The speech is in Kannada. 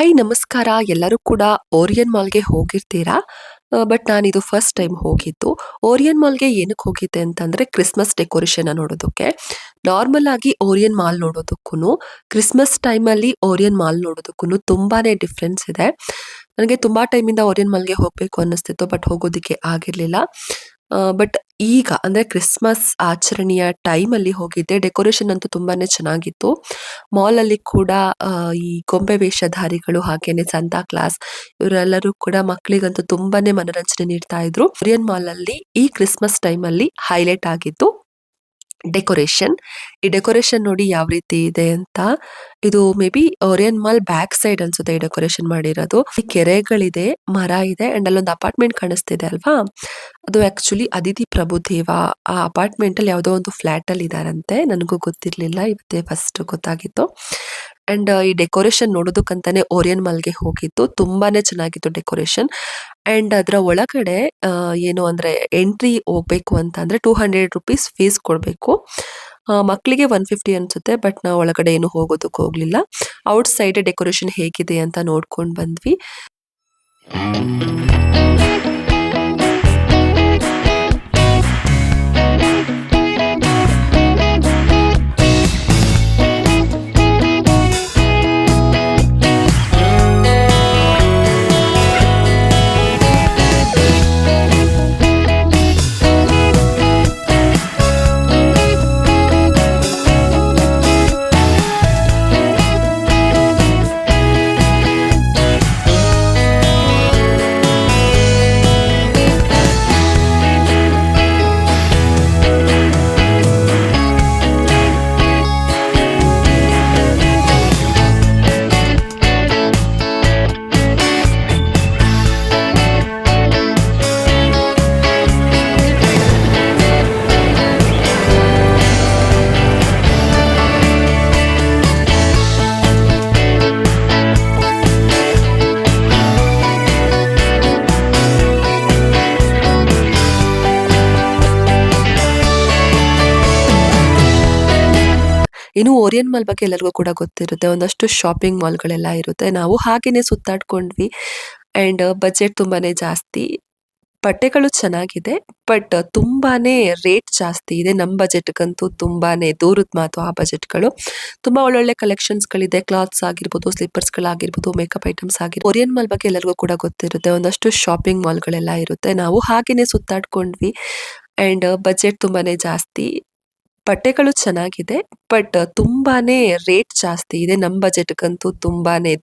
ಹಾಯ್ ನಮಸ್ಕಾರ. ಎಲ್ಲರೂ ಕೂಡ ಓರಿಯನ್ ಮಾಲ್ಗೆ ಹೋಗಿರ್ತೀರಾ? ಬಟ್ ನಾನಿದು ಫಸ್ಟ್ ಟೈಮ್ ಹೋಗಿದ್ದು. ಓರಿಯನ್ ಮಾಲ್ಗೆ ಏನಕ್ಕೆ ಹೋಗಿದ್ದೆ ಅಂತಂದರೆ ಕ್ರಿಸ್ಮಸ್ ಡೆಕೋರೇಷನ್ನ ನೋಡೋದಕ್ಕೆ. ನಾರ್ಮಲ್ ಆಗಿ ಓರಿಯನ್ ಮಾಲ್ ನೋಡೋದಕ್ಕೂ ಕ್ರಿಸ್ಮಸ್ ಟೈಮಲ್ಲಿ ಓರಿಯನ್ ಮಾಲ್ ನೋಡೋದಕ್ಕೂ ತುಂಬಾ ಡಿಫ್ರೆನ್ಸ್ ಇದೆ. ನನಗೆ ತುಂಬಾ ಟೈಮಿಂದ ಓರಿಯನ್ ಮಲ್ಗೆ ಹೋಗಬೇಕು ಅನ್ನಿಸ್ತಿತ್ತು, ಬಟ್ ಹೋಗೋದಕ್ಕೆ ಆಗಿರ್ಲಿಲ್ಲ. ಬಟ್ ಈಗ, ಅಂದ್ರೆ ಕ್ರಿಸ್ಮಸ್ ಆಚರಣೆಯ ಟೈಮಲ್ಲಿ ಹೋಗಿದ್ದೆ. ಡೆಕೋರೇಷನ್ ಅಂತೂ ತುಂಬಾನೇ ಚೆನ್ನಾಗಿತ್ತು. ಮಾಲ್ ಅಲ್ಲಿ ಕೂಡ ಈ ಗೊಂಬೆ ವೇಷಧಾರಿಗಳು ಹಾಗೇನೆ ಸಂತಾ ಕ್ಲಾಸ್ ಇವರೆಲ್ಲರೂ ಕೂಡ ಮಕ್ಕಳಿಗಂತೂ ತುಂಬಾನೇ ಮನೋರಂಜನೆ ನೀಡ್ತಾ ಇದ್ರು. ಕೊರಿಯನ್ ಮಾಲ್ ಅಲ್ಲಿ ಈ ಕ್ರಿಸ್ಮಸ್ ಟೈಮ್ ಅಲ್ಲಿ ಹೈಲೈಟ್ ಆಗಿತ್ತು. ಡೆಕೋರೇಷನ್. ಈ ಡೆಕೋರೇಷನ್ ನೋಡಿ ಯಾವ ರೀತಿ ಇದೆ ಅಂತ. ಇದು maybe Orion mall back side ಅನ್ಸುತ್ತೆ ಈ ಡೆಕೋರೇಷನ್ ಮಾಡಿರೋದು. ಕೆರೆಗಳಿದೆ, ಮರ ಇದೆ ಅಂಡ್ ಅಲ್ಲೊಂದು ಅಪಾರ್ಟ್ಮೆಂಟ್ ಕಾಣಿಸ್ತಿದೆ ಅಲ್ವಾ? ಅದು ಆಕ್ಚುಲಿ ಅದಿತಿ ಪ್ರಭುದೇವ ಆ ಅಪಾರ್ಟ್ಮೆಂಟ್ ಅಲ್ಲಿ ಯಾವುದೋ ಒಂದು ಫ್ಲಾಟ್ ಅಲ್ಲಿ ಇದಾರಂತೆ ನನಗೂ ಗೊತ್ತಿರ್ಲಿಲ್ಲ, ಇವತ್ತೇ ಫಸ್ಟ್ ಗೊತ್ತಾಗಿತ್ತು. ಅಂಡ್ ಈ ಡೆಕೋರೇಷನ್ ನೋಡೋದಕ್ಕಂತಾನೆ ಓರಿಯನ್ ಮಾಲ್ಗೆ ಹೋಗಿದ್ದು. ತುಂಬಾನೇ ಚೆನ್ನಾಗಿತ್ತು ಡೆಕೋರೇಷನ್ ಅಂಡ್ ಅದರ ಒಳಗಡೆ ಏನು ಅಂದ್ರೆ ಎಂಟ್ರಿ ಹೋಗ್ಬೇಕು ಅಂತ ಅಂದ್ರೆ ಟೂ ಹಂಡ್ರೆಡ್ ರುಪೀಸ್ ಫೀಸ್ ಕೊಡಬೇಕು. ಮಕ್ಕಳಿಗೆ ಒನ್ ಫಿಫ್ಟಿ ಅನ್ಸುತ್ತೆ ಬಟ್ ನಾವು ಒಳಗಡೆ ಏನು ಹೋಗೋದಕ್ಕೆ ಹೋಗ್ಲಿಲ್ಲ. ಔಟ್ ಸೈಡ್ ಡೆಕೋರೇಷನ್ ಹೇಗಿದೆ ಅಂತ ನೋಡ್ಕೊಂಡು ಬಂದ್ವಿ. ಇನ್ನು ಓರಿಯನ್ ಮಾಲ್ ಬಗ್ಗೆ ಎಲ್ಲರಿಗೂ ಕೂಡ ಗೊತ್ತಿರುತ್ತೆ. ಒಂದಷ್ಟು ಶಾಪಿಂಗ್ ಮಾಲ್ಗಳೆಲ್ಲ ಇರುತ್ತೆ. ನಾವು ಹಾಗೇನೆ ಸುತ್ತಾಡ್ಕೊಂಡ್ವಿ. ಅಂಡ್ ಬಜೆಟ್ ತುಂಬಾನೇ ಜಾಸ್ತಿ. ಬಟ್ಟೆಗಳು ಚೆನ್ನಾಗಿದೆ. ಬಟ್ ತುಂಬಾನೇ ರೇಟ್ ಜಾಸ್ತಿ ಇದೆ. ನಮ್ಮ ಬಜೆಟ್ಗಂತೂ ತುಂಬಾನೇ ದೂರದ ಮಾತು ಆ ಬಜೆಟ್ಗಳು ತುಂಬಾ ಒಳ್ಳೊಳ್ಳೆ ಕಲೆಕ್ಷನ್ಸ್ಗಳಿದೆ ಕ್ಲಾತ್ಸ್ ಆಗಿರ್ಬೋದು ಸ್ಲಿಪ್ಪರ್ಸ್ ಗಳಾಗಿರ್ಬೋದು ಮೇಕಪ್ ಐಟಮ್ಸ್ ಆಗಿರ್ಬೋದು. ಓರಿಯನ್ ಮಾಲ್ ಬಗ್ಗೆ ಎಲ್ಲರಿಗೂ ಕೂಡ ಗೊತ್ತಿರುತ್ತೆ. ಒಂದಷ್ಟು ಶಾಪಿಂಗ್ ಮಾಲ್ಗಳೆಲ್ಲ ಇರುತ್ತೆ. ನಾವು ಹಾಗೇನೆ ಸುತ್ತಾಡ್ಕೊಂಡ್ವಿ. ಅಂಡ್ ಬಜೆಟ್ ತುಂಬಾನೇ ಜಾಸ್ತಿ. ಬಟ್ಟೆಗಳು ಚೆನ್ನಾಗಿದೆ ಬಟ್ ತುಂಬಾನೇ ರೇಟ್ ಜಾಸ್ತಿ ಇದೆ. ನಮ್ಮ ಬಜೆಟ್ಗಂತೂ ತುಂಬಾನೇ